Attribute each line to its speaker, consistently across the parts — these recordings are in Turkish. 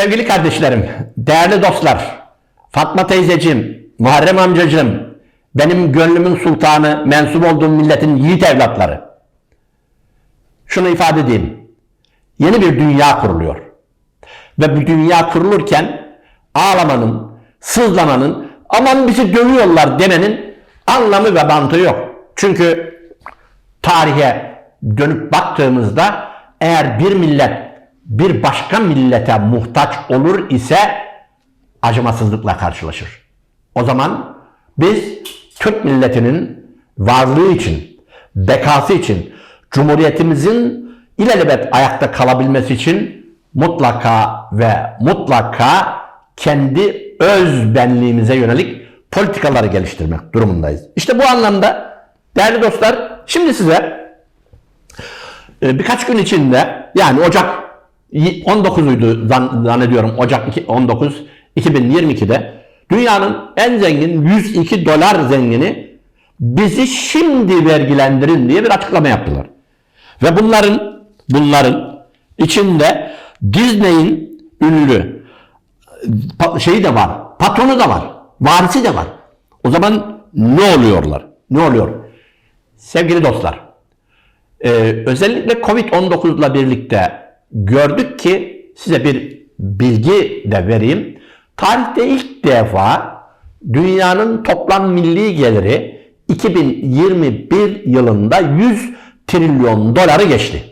Speaker 1: Sevgili kardeşlerim, değerli dostlar, Fatma teyzeciğim, Muharrem amcacığım, benim gönlümün sultanı, mensup olduğum milletin yiğit evlatları. Şunu ifade edeyim. Yeni bir dünya kuruluyor. Ve bu dünya kurulurken ağlamanın, sızlamanın, aman bizi dövüyorlar demenin anlamı ve mantığı yok. Çünkü tarihe dönüp baktığımızda eğer bir millet bir başka millete muhtaç olur ise acımasızlıkla karşılaşır. O zaman biz Türk milletinin varlığı için, bekası için, Cumhuriyetimizin ilelebet ayakta kalabilmesi için mutlaka ve mutlaka kendi öz benliğimize yönelik politikaları geliştirmek durumundayız. İşte bu anlamda değerli dostlar şimdi size e, birkaç gün içinde yani Ocak 19'uydu zan- zannediyorum Ocak iki- 19 2022'de dünyanın en zengin 102 dolar zengini bizi şimdi vergilendirin diye bir açıklama yaptılar. Ve bunların bunların içinde Disney'in ünlü şeyi de var, patronu da var, varisi de var. O zaman ne oluyorlar? Ne oluyor? Sevgili dostlar, özellikle Covid-19 ile birlikte gördük ki size bir bilgi de vereyim. Tarihte ilk defa dünyanın toplam milli geliri 2021 yılında 100 trilyon doları geçti.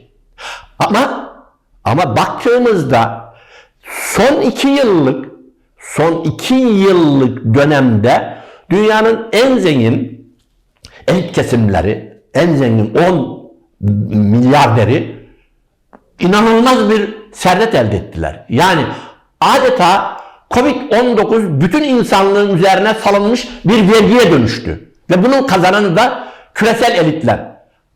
Speaker 1: Ama ama baktığımızda son iki yıllık son iki yıllık dönemde dünyanın en zengin elit kesimleri, en zengin 10 milyarderi inanılmaz bir servet elde ettiler. Yani adeta Covid-19 bütün insanlığın üzerine salınmış bir vergiye dönüştü. Ve bunun kazananı da küresel elitler.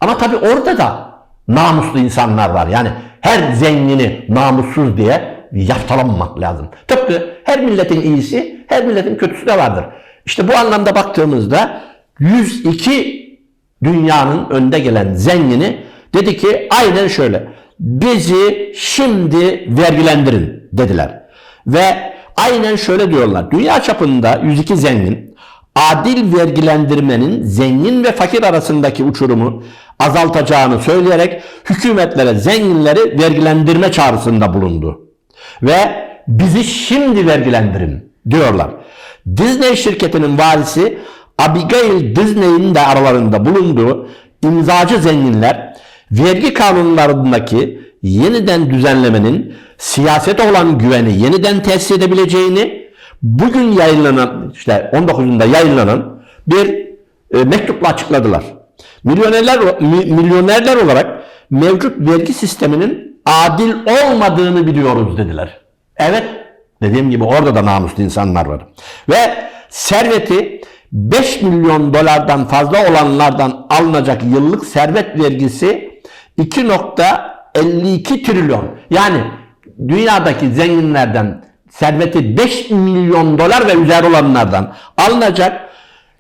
Speaker 1: Ama tabii orada da namuslu insanlar var. Yani her zengini namussuz diye yaftalamamak lazım. Tıpkı her milletin iyisi, her milletin kötüsü de vardır. İşte bu anlamda baktığımızda 102 dünyanın önde gelen zengini dedi ki aynen şöyle bizi şimdi vergilendirin dediler. Ve aynen şöyle diyorlar dünya çapında 102 zengin adil vergilendirmenin zengin ve fakir arasındaki uçurumu azaltacağını söyleyerek hükümetlere zenginleri vergilendirme çağrısında bulundu. Ve bizi şimdi vergilendirin diyorlar. Disney şirketinin varisi Abigail Disney'in de aralarında bulunduğu imzacı zenginler vergi kanunlarındaki yeniden düzenlemenin siyasete olan güveni yeniden tesis edebileceğini bugün yayınlanan işte 19'unda yayınlanan bir e, mektupla açıkladılar. Milyonerler mi- milyonerler olarak mevcut vergi sisteminin adil olmadığını biliyoruz dediler. Evet dediğim gibi orada da namuslu insanlar var. Ve serveti 5 milyon dolardan fazla olanlardan alınacak yıllık servet vergisi 2.52 trilyon. Yani dünyadaki zenginlerden serveti 5 milyon dolar ve üzeri olanlardan alınacak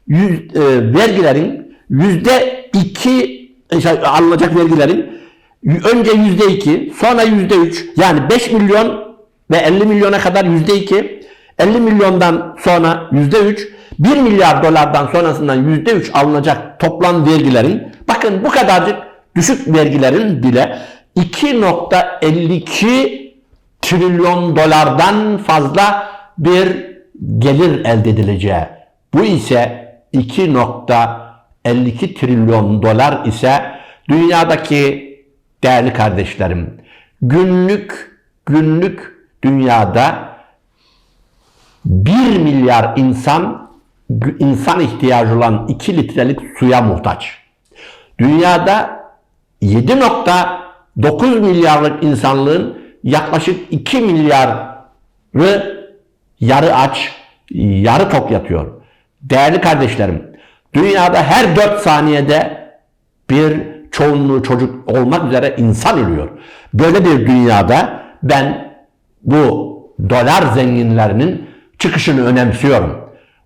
Speaker 1: yüz, e, vergilerin yüzde iki e, şey, alınacak vergilerin önce yüzde iki sonra yüzde üç yani 5 milyon ve 50 milyona kadar yüzde iki 50 milyondan sonra yüzde üç 1 milyar dolardan sonrasından yüzde üç alınacak toplam vergilerin bakın bu kadarcık düşük vergilerin bile 2.52 trilyon dolardan fazla bir gelir elde edileceği. Bu ise 2.52 trilyon dolar ise dünyadaki değerli kardeşlerim günlük günlük dünyada 1 milyar insan insan ihtiyacı olan 2 litrelik suya muhtaç. Dünyada 7.9 milyarlık insanlığın yaklaşık 2 milyarı yarı aç, yarı tok yatıyor. Değerli kardeşlerim, dünyada her 4 saniyede bir çoğunluğu çocuk olmak üzere insan ölüyor. Böyle bir dünyada ben bu dolar zenginlerinin çıkışını önemsiyorum.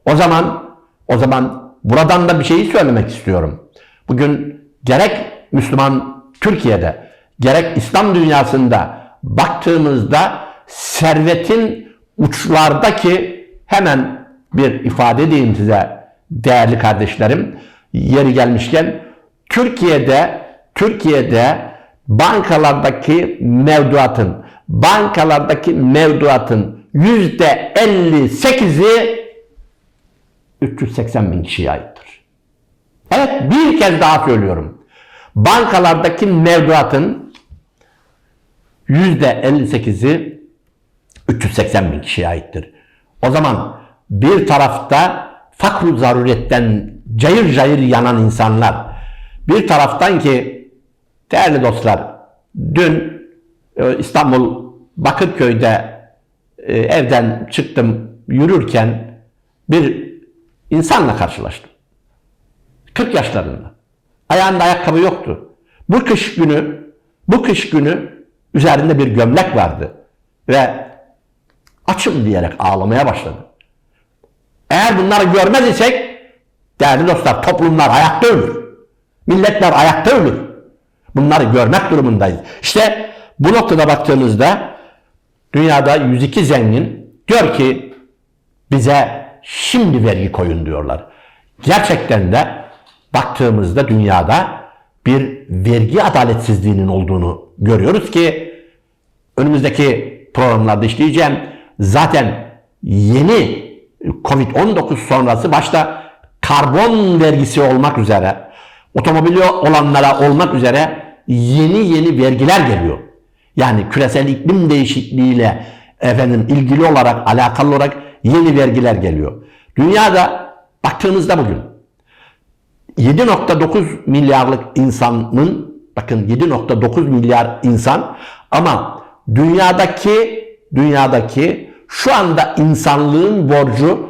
Speaker 1: O zaman o zaman buradan da bir şeyi söylemek istiyorum. Bugün gerek Müslüman Türkiye'de gerek İslam dünyasında baktığımızda servetin uçlardaki hemen bir ifade edeyim size değerli kardeşlerim. Yeri gelmişken Türkiye'de Türkiye'de bankalardaki mevduatın bankalardaki mevduatın yüzde 58'i 380 bin kişiye aittir. Evet bir kez daha söylüyorum. Bankalardaki mevduatın yüzde 58'i 380 bin kişiye aittir. O zaman bir tarafta fakru zaruretten cayır cayır yanan insanlar, bir taraftan ki değerli dostlar, dün e, İstanbul Bakırköy'de e, evden çıktım yürürken bir insanla karşılaştım. 40 yaşlarında. Ayağında ayakkabı yoktu. Bu kış günü, bu kış günü üzerinde bir gömlek vardı. Ve açım diyerek ağlamaya başladı. Eğer bunları görmez isek, değerli dostlar toplumlar ayakta ölür. Milletler ayakta ölür. Bunları görmek durumundayız. İşte bu noktada baktığımızda dünyada 102 zengin diyor ki bize şimdi vergi koyun diyorlar. Gerçekten de baktığımızda dünyada bir vergi adaletsizliğinin olduğunu görüyoruz ki önümüzdeki programlarda işleyeceğim. Zaten yeni Covid-19 sonrası başta karbon vergisi olmak üzere otomobili olanlara olmak üzere yeni yeni vergiler geliyor. Yani küresel iklim değişikliğiyle efendim ilgili olarak alakalı olarak yeni vergiler geliyor. Dünyada baktığınızda bugün 7.9 milyarlık insanın bakın 7.9 milyar insan ama dünyadaki dünyadaki şu anda insanlığın borcu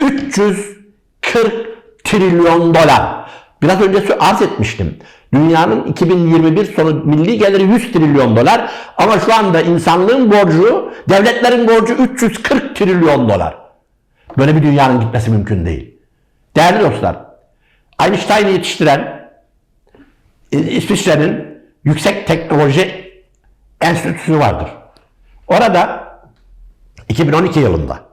Speaker 1: 340 trilyon dolar. Biraz önce arz etmiştim. Dünyanın 2021 sonu milli geliri 100 trilyon dolar ama şu anda insanlığın borcu, devletlerin borcu 340 trilyon dolar. Böyle bir dünyanın gitmesi mümkün değil. Değerli dostlar, Einstein'ı yetiştiren e, İsviçre'nin Yüksek Teknoloji Enstitüsü vardır. Orada 2012 yılında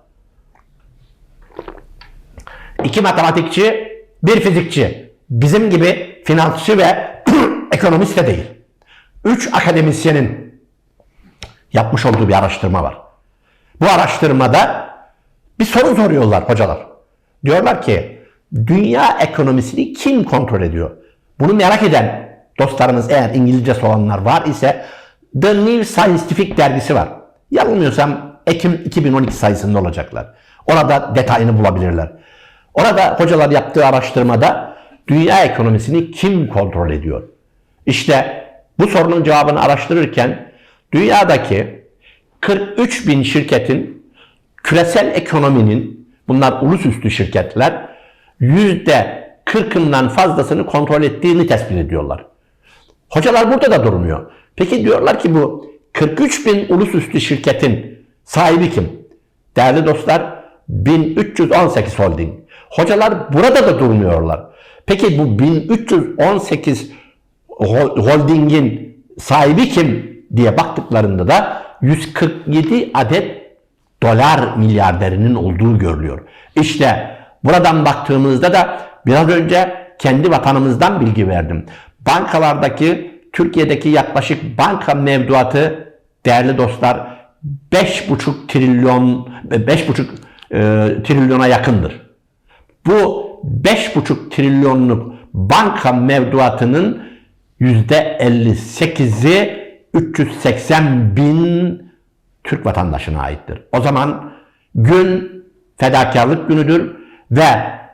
Speaker 1: iki matematikçi, bir fizikçi, bizim gibi finansçı ve ekonomist de değil. Üç akademisyenin yapmış olduğu bir araştırma var. Bu araştırmada bir soru soruyorlar hocalar. Diyorlar ki dünya ekonomisini kim kontrol ediyor? Bunu merak eden dostlarımız eğer İngilizce olanlar var ise The New Scientific dergisi var. Yanılmıyorsam Ekim 2012 sayısında olacaklar. Orada detayını bulabilirler. Orada hocalar yaptığı araştırmada dünya ekonomisini kim kontrol ediyor? İşte bu sorunun cevabını araştırırken dünyadaki 43 bin şirketin küresel ekonominin bunlar ulusüstü şirketler yüzde 40'ından fazlasını kontrol ettiğini tespit ediyorlar. Hocalar burada da durmuyor. Peki diyorlar ki bu 43 bin ulusüstü şirketin sahibi kim? Değerli dostlar 1318 holding. Hocalar burada da durmuyorlar. Peki bu 1318 holdingin sahibi kim diye baktıklarında da 147 adet dolar milyarderinin olduğu görülüyor. İşte buradan baktığımızda da biraz önce kendi vatanımızdan bilgi verdim. Bankalardaki Türkiye'deki yaklaşık banka mevduatı değerli dostlar 5,5 trilyon 5,5 e, trilyona yakındır. Bu 5,5 trilyonluk banka mevduatının %58'i 380 bin Türk vatandaşına aittir. O zaman gün fedakarlık günüdür ve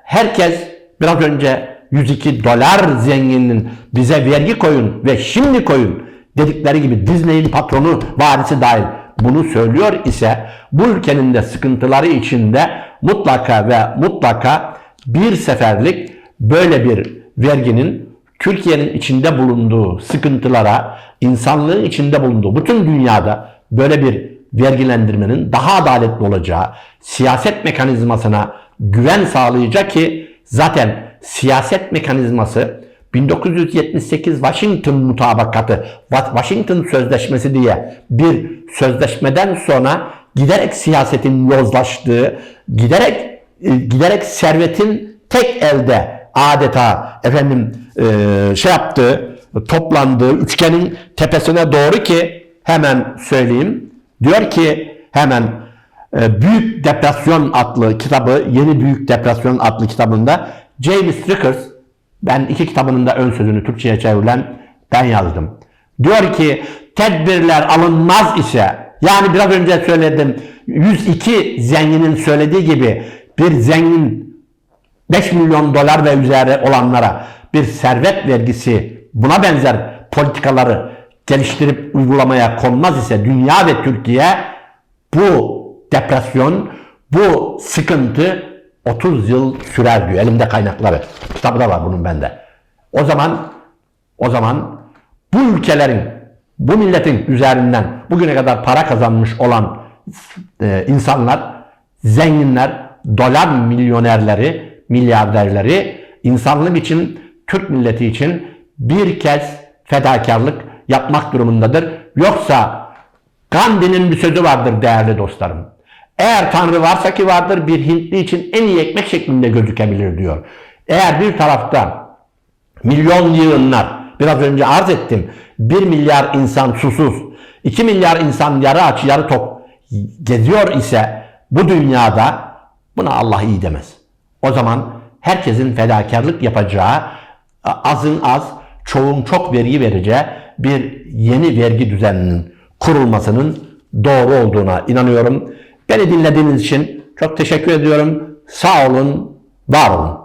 Speaker 1: herkes biraz önce 102 dolar zenginin bize vergi koyun ve şimdi koyun dedikleri gibi Disney'in patronu varisi dahil. Bunu söylüyor ise bu ülkenin de sıkıntıları içinde mutlaka ve mutlaka bir seferlik böyle bir verginin Türkiye'nin içinde bulunduğu sıkıntılara, insanlığın içinde bulunduğu bütün dünyada böyle bir vergilendirmenin daha adaletli olacağı, siyaset mekanizmasına güven sağlayacak ki zaten siyaset mekanizması 1978 Washington mutabakatı, Wa- Washington Sözleşmesi diye bir sözleşmeden sonra giderek siyasetin yozlaştığı, giderek e, giderek servetin tek elde adeta efendim e, şey yaptığı, toplandığı üçgenin tepesine doğru ki hemen söyleyeyim. Diyor ki hemen Büyük Depresyon adlı kitabı, Yeni Büyük Depresyon adlı kitabında James Rickers, ben iki kitabının da ön sözünü Türkçe'ye çevrilen ben yazdım. Diyor ki tedbirler alınmaz ise yani biraz önce söyledim 102 zenginin söylediği gibi bir zengin 5 milyon dolar ve üzeri olanlara bir servet vergisi buna benzer politikaları geliştirip uygulamaya konmaz ise dünya ve Türkiye bu depresyon, bu sıkıntı 30 yıl sürer diyor. Elimde kaynakları. Kitabı da var bunun bende. O zaman o zaman bu ülkelerin, bu milletin üzerinden bugüne kadar para kazanmış olan e, insanlar, zenginler, dolar milyonerleri, milyarderleri insanlık için, Türk milleti için bir kez fedakarlık yapmak durumundadır. Yoksa Gandhi'nin bir sözü vardır değerli dostlarım. Eğer Tanrı varsa ki vardır bir Hintli için en iyi ekmek şeklinde gözükebilir diyor. Eğer bir tarafta milyon yığınlar, biraz önce arz ettim, 1 milyar insan susuz, 2 milyar insan yarı aç yarı tok geziyor ise bu dünyada buna Allah iyi demez. O zaman herkesin fedakarlık yapacağı, azın az, çoğun çok vergi vereceği bir yeni vergi düzeninin kurulmasının doğru olduğuna inanıyorum. Beni dinlediğiniz için çok teşekkür ediyorum. Sağ olun, var olun.